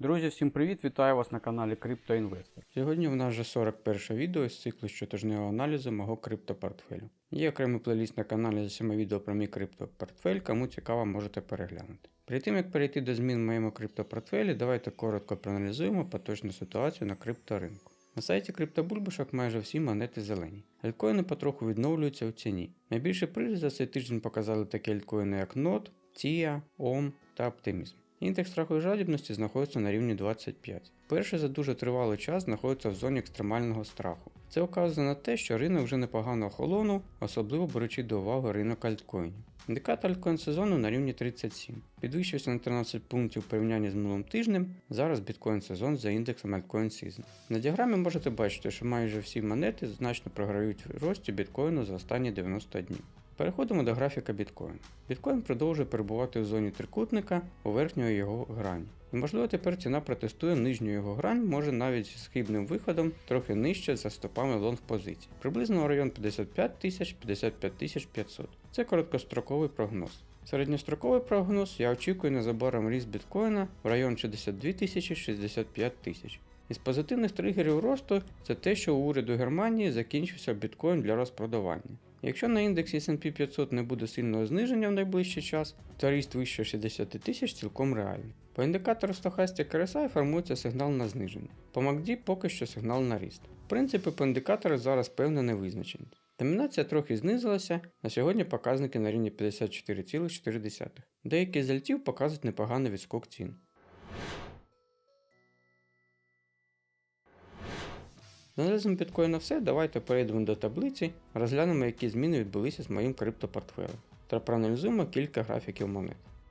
Друзі, всім привіт! Вітаю вас на каналі CryptoInvestor. Сьогодні в нас вже 41 відео з циклу щотижневого аналізу мого криптопортфелю. Є окремий плейліст на каналі з 7 відео про мій криптопортфель, кому цікаво, можете переглянути. Перед тим як перейти до змін в моєму криптопортфелі, давайте коротко проаналізуємо поточну ситуацію на крипторинку. На сайті криптобульбашок майже всі монети зелені. Альткоїни потроху відновлюються у ціні. Найбільший приріст за цей тиждень показали такі альткоїни, як NOT, TIA, OM та Optimism. Індекс страху і жадібності знаходиться на рівні 25. Перший за дуже тривалий час знаходиться в зоні екстремального страху. Це вказує на те, що ринок вже непогано охолонув, особливо беручи до уваги ринок альткоїнів. Індикатор альткоін сезону на рівні 37. Підвищився на 13 пунктів у порівнянні з минулим тижнем. Зараз біткоін сезон за індексом Altcoin Season. На діаграмі можете бачити, що майже всі монети значно програють в рості біткоїну за останні 90 днів. Переходимо до графіка біткоїну. Біткоін продовжує перебувати в зоні трикутника у верхньої його грані. І можливо тепер ціна протестує нижню його грань, може навіть з хибним виходом трохи нижче за стопами лонг позицій. Приблизно район 55 тисяч 55 тисяч 500. Це короткостроковий прогноз. Середньостроковий прогноз я очікую незабаром ріст біткоїна в район 62 тисячі 65 тисяч. Із позитивних тригерів росту це те, що у уряду Германії закінчився біткоін для розпродавання. Якщо на індексі S&P 500 не буде сильного зниження в найближчий час, то ріст вище 60 тисяч цілком реальний. По індикатору Stochastic RSI формується сигнал на зниження. По MACD поки що сигнал на ріст. В принципі, по індикатору зараз певна невизначеність. Домінація трохи знизилася, на сьогодні показники на рівні 54,4. Деякі з альтів показують непоганий відскок цін. З аналізом біткоїна все, давайте перейдемо до таблиці, розглянемо, які зміни відбулися з моїм криптопортфелем та проаналізуємо кілька графіків монет.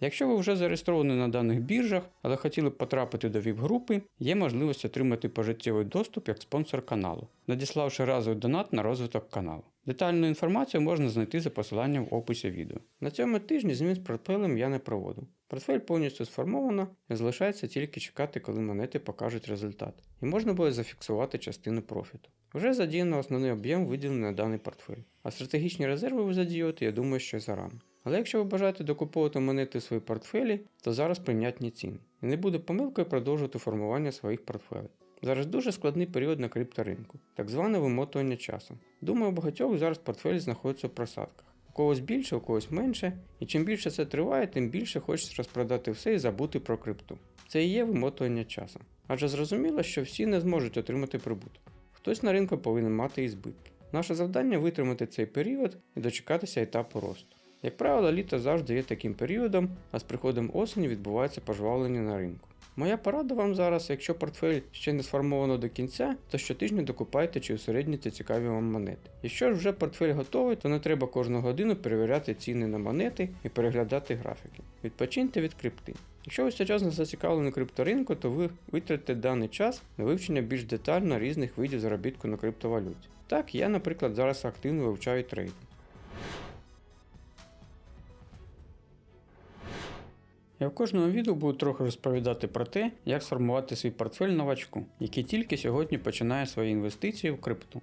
Якщо ви вже зареєстровані на даних біржах, але хотіли б потрапити до ВІП-групи, є можливість отримати пожиттєвий доступ як спонсор каналу, надіславши разовий донат на розвиток каналу. Детальну інформацію можна знайти за посиланням в описі відео. На цьому тижні змін з портфелем я не проводив. Портфель повністю сформовано і залишається тільки чекати, коли монети покажуть результат, і можна буде зафіксувати частину профіту. Вже задіяно основний об'єм виділений на даний портфель, а стратегічні резерви ви задіювати, я думаю, що зарано. Але якщо ви бажаєте докуповувати монети в свої портфелі, то зараз прийнятні ціни. І не буде помилкою продовжувати формування своїх портфелей. Зараз дуже складний період на крипторинку, так зване вимотування часу. Думаю, у багатьох зараз портфелі знаходяться в просадках. У когось більше, у когось менше, і чим більше це триває, тим більше хочеться розпродати все і забути про крипту. Це і є вимотування часу. Адже зрозуміло, що всі не зможуть отримати прибуток. Хтось на ринку повинен мати і збитки. Наше завдання витримати цей період і дочекатися етапу росту. Як правило, літо завжди є таким періодом, а з приходом осені відбувається пожвавлення на ринку. Моя порада вам зараз, якщо портфель ще не сформовано до кінця, то щотижня докупайте чи усередніться цікаві вам монети. Якщо ж вже портфель готовий, то не треба кожну годину перевіряти ціни на монети і переглядати графіки. Відпочиньте від крипти. Якщо ви серйозно зацікавлені крипторинку, то ви витратите даний час на вивчення більш детально різних видів заробітку на криптовалюті. Так, я, наприклад, зараз активно вивчаю трейдинг. Я в кожному відео буду трохи розповідати про те, як сформувати свій портфель новачку, який тільки сьогодні починає свої інвестиції в крипту.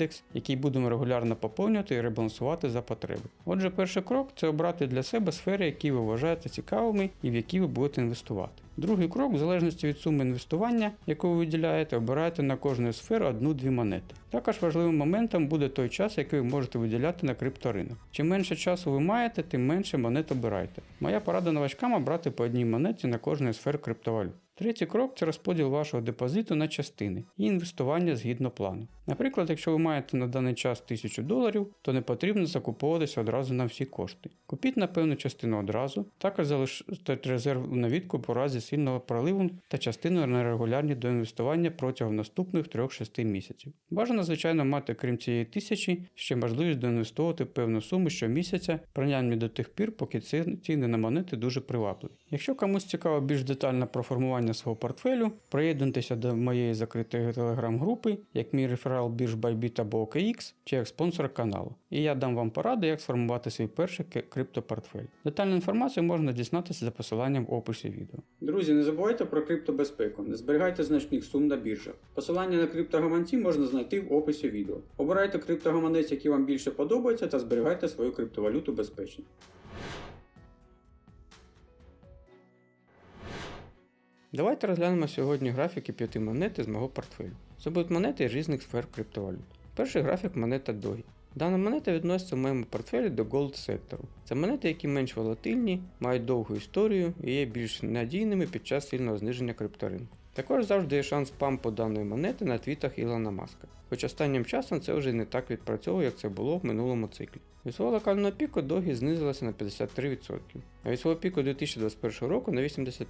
який будемо регулярно поповнювати і ребалансувати за потреби. Отже, перший крок це обрати для себе сфери, які ви вважаєте цікавими і в які ви будете інвестувати. Другий крок, в залежності від суми інвестування, яку ви виділяєте, обирайте на кожну сферу одну-дві монети. Також важливим моментом буде той час, який ви можете виділяти на крипторинок. Чим менше часу ви маєте, тим менше монет обирайте. Моя порада новачкам обрати по одній монеті на кожну сфер криптовалют. Третій крок це розподіл вашого депозиту на частини і інвестування згідно плану. Наприклад, якщо ви маєте на даний час 1000 доларів, то не потрібно закуповуватися одразу на всі кошти. Купіть на певну частину одразу, також залиште резерв на відкуп у разі сильного проливу та частину на регулярні до інвестування протягом наступних 3-6 місяців. Бажано, звичайно, мати крім цієї тисячі ще можливість доінвестовувати певну суму щомісяця, принаймні до тих пір, поки ціни на монети дуже привабливі. Якщо комусь цікаво більш детально про формування свого портфелю, приєднуйтеся до моєї закритої телеграм-групи, як мій реферал бірж Bybit або OKX, чи як спонсор каналу. І я дам вам поради, як сформувати свій перший криптопортфель. Детальну інформацію можна дізнатися за посиланням в описі відео. Друзі, не забувайте про криптобезпеку, не зберігайте значних сум на біржах. Посилання на криптогаманці можна знайти в описі відео. Обирайте криптогаманець, який вам більше подобається, та зберігайте свою криптовалюту безпечно. Давайте розглянемо сьогодні графіки п'яти монет із мого портфелю. Це будуть монети з різних сфер криптовалют. Перший графік монета DOI. Дана монета відноситься в моєму портфелі до Gold сектору. Це монети, які менш волатильні, мають довгу історію і є більш надійними під час сильного зниження крипторинку. Також завжди є шанс пампу даної монети на твітах Ілона Маска, хоч останнім часом це вже не так відпрацьовує, як це було в минулому циклі. Від свого локального піку догі знизилася на 53%, а від свого піку 2021 року на 85%.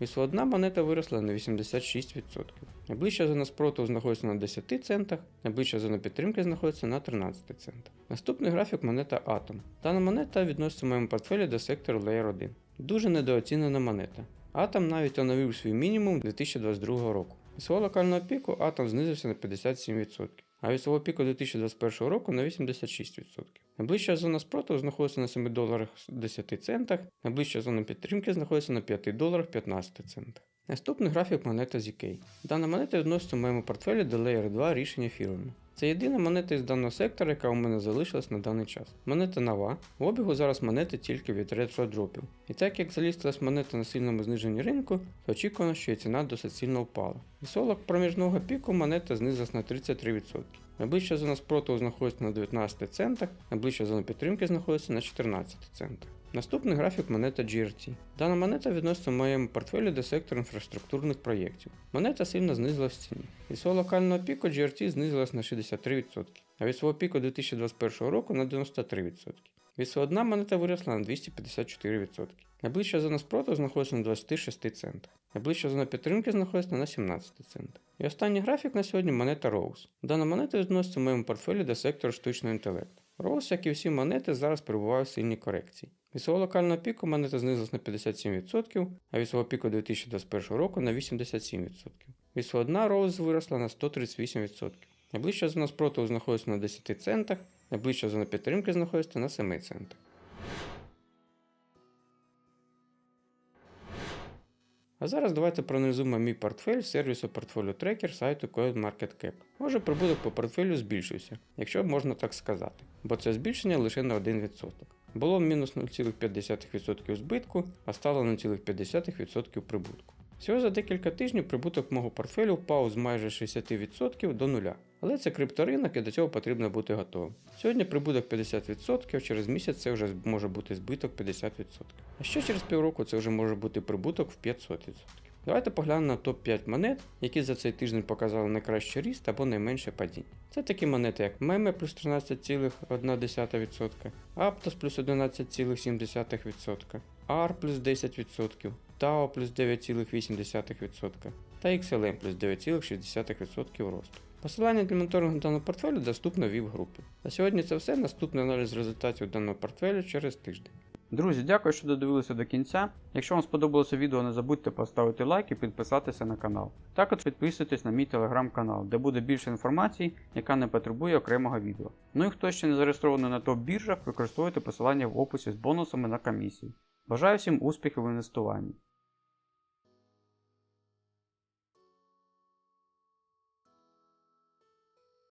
Від свого дна монета виросла на 86%. Найближча зона спротиву знаходиться на 10 центах, найближча зона підтримки знаходиться на 13 центах. Наступний графік монета Atom. Дана монета відноситься в моєму портфелі до сектору Layer 1. Дуже недооцінена монета. Атом навіть оновив свій мінімум 2022 року. Від свого локального піку Атом знизився на 57%, а від свого піку 2021 року на 86%. Найближча зона спротиву знаходиться на 7 доларах 10 центах, найближча зона підтримки знаходиться на 5 доларах 15 центах. Наступний графік монета ZK. Дана монета відноситься в моєму портфелі до Layer 2 рішення фірми. Це єдина монета із даного сектора, яка у мене залишилась на даний час. Монета нова. В обігу зараз монети тільки від ретро-дропів. І так як залістилась монета на сильному зниженні ринку, то очікувано, що її ціна досить сильно впала. І солок проміжного піку монета знизилась на 33%. Найближча зона спротиву знаходиться на 19 центах, найближча зона підтримки знаходиться на 14 центах. Наступний графік монета GRT. Дана монета відноситься в моєму портфелі до сектору інфраструктурних проєктів. Монета сильно знизилась в ціні. Від свого локального піку GRT знизилась на 63%, а від свого піку 2021 року на 93%. Від свого дна монета виросла на 254%. Найближча зона спротиву знаходиться на 26 центах. Найближча зона підтримки знаходиться на 17 центах. І останній графік на сьогодні монета Rose. Дана монета відноситься в моєму портфелі до сектору штучного інтелекту. Rose, як і всі монети, зараз перебуває в сильній корекції. Від свого локального піку монета знизилась на 57%, а від свого піку 2021 року на 87%. Від свого дна Роуз виросла на 138%. Найближча зона спротиву знаходиться на 10 центах, найближча зона підтримки знаходиться на 7 центах. А зараз давайте проаналізуємо мій портфель сервісу Portfolio Tracker сайту CoinMarketCap. Може прибуток по портфелю збільшився, якщо можна так сказати, бо це збільшення лише на 1%. Було мінус 0,5% збитку, а стало 0,5% прибутку. Всього за декілька тижнів прибуток мого портфелю впав з майже 60% до нуля. Але це крипторинок і до цього потрібно бути готовим. Сьогодні прибуток 50%, через місяць це вже може бути збиток 50%. А ще через півроку це вже може бути прибуток в 500%. Давайте поглянемо на топ-5 монет, які за цей тиждень показали найкращий ріст або найменше падіння. Це такі монети, як Meme плюс 13,1%, Aptos плюс 11,7%, AR плюс 10%, TAO плюс 9,8% та XLM плюс 9,6% росту. Посилання для моніторингу даного портфелю доступно в VIP-групі. На сьогодні це все. Наступний аналіз результатів даного портфелю через тиждень. Друзі, дякую, що додивилися до кінця. Якщо вам сподобалося відео, не забудьте поставити лайк і підписатися на канал. Також підписуйтесь на мій телеграм-канал, де буде більше інформації, яка не потребує окремого відео. Ну і хто ще не зареєстрований на топ-біржах, використовуйте посилання в описі з бонусами на комісії. Бажаю всім успіхів в інвестуванні.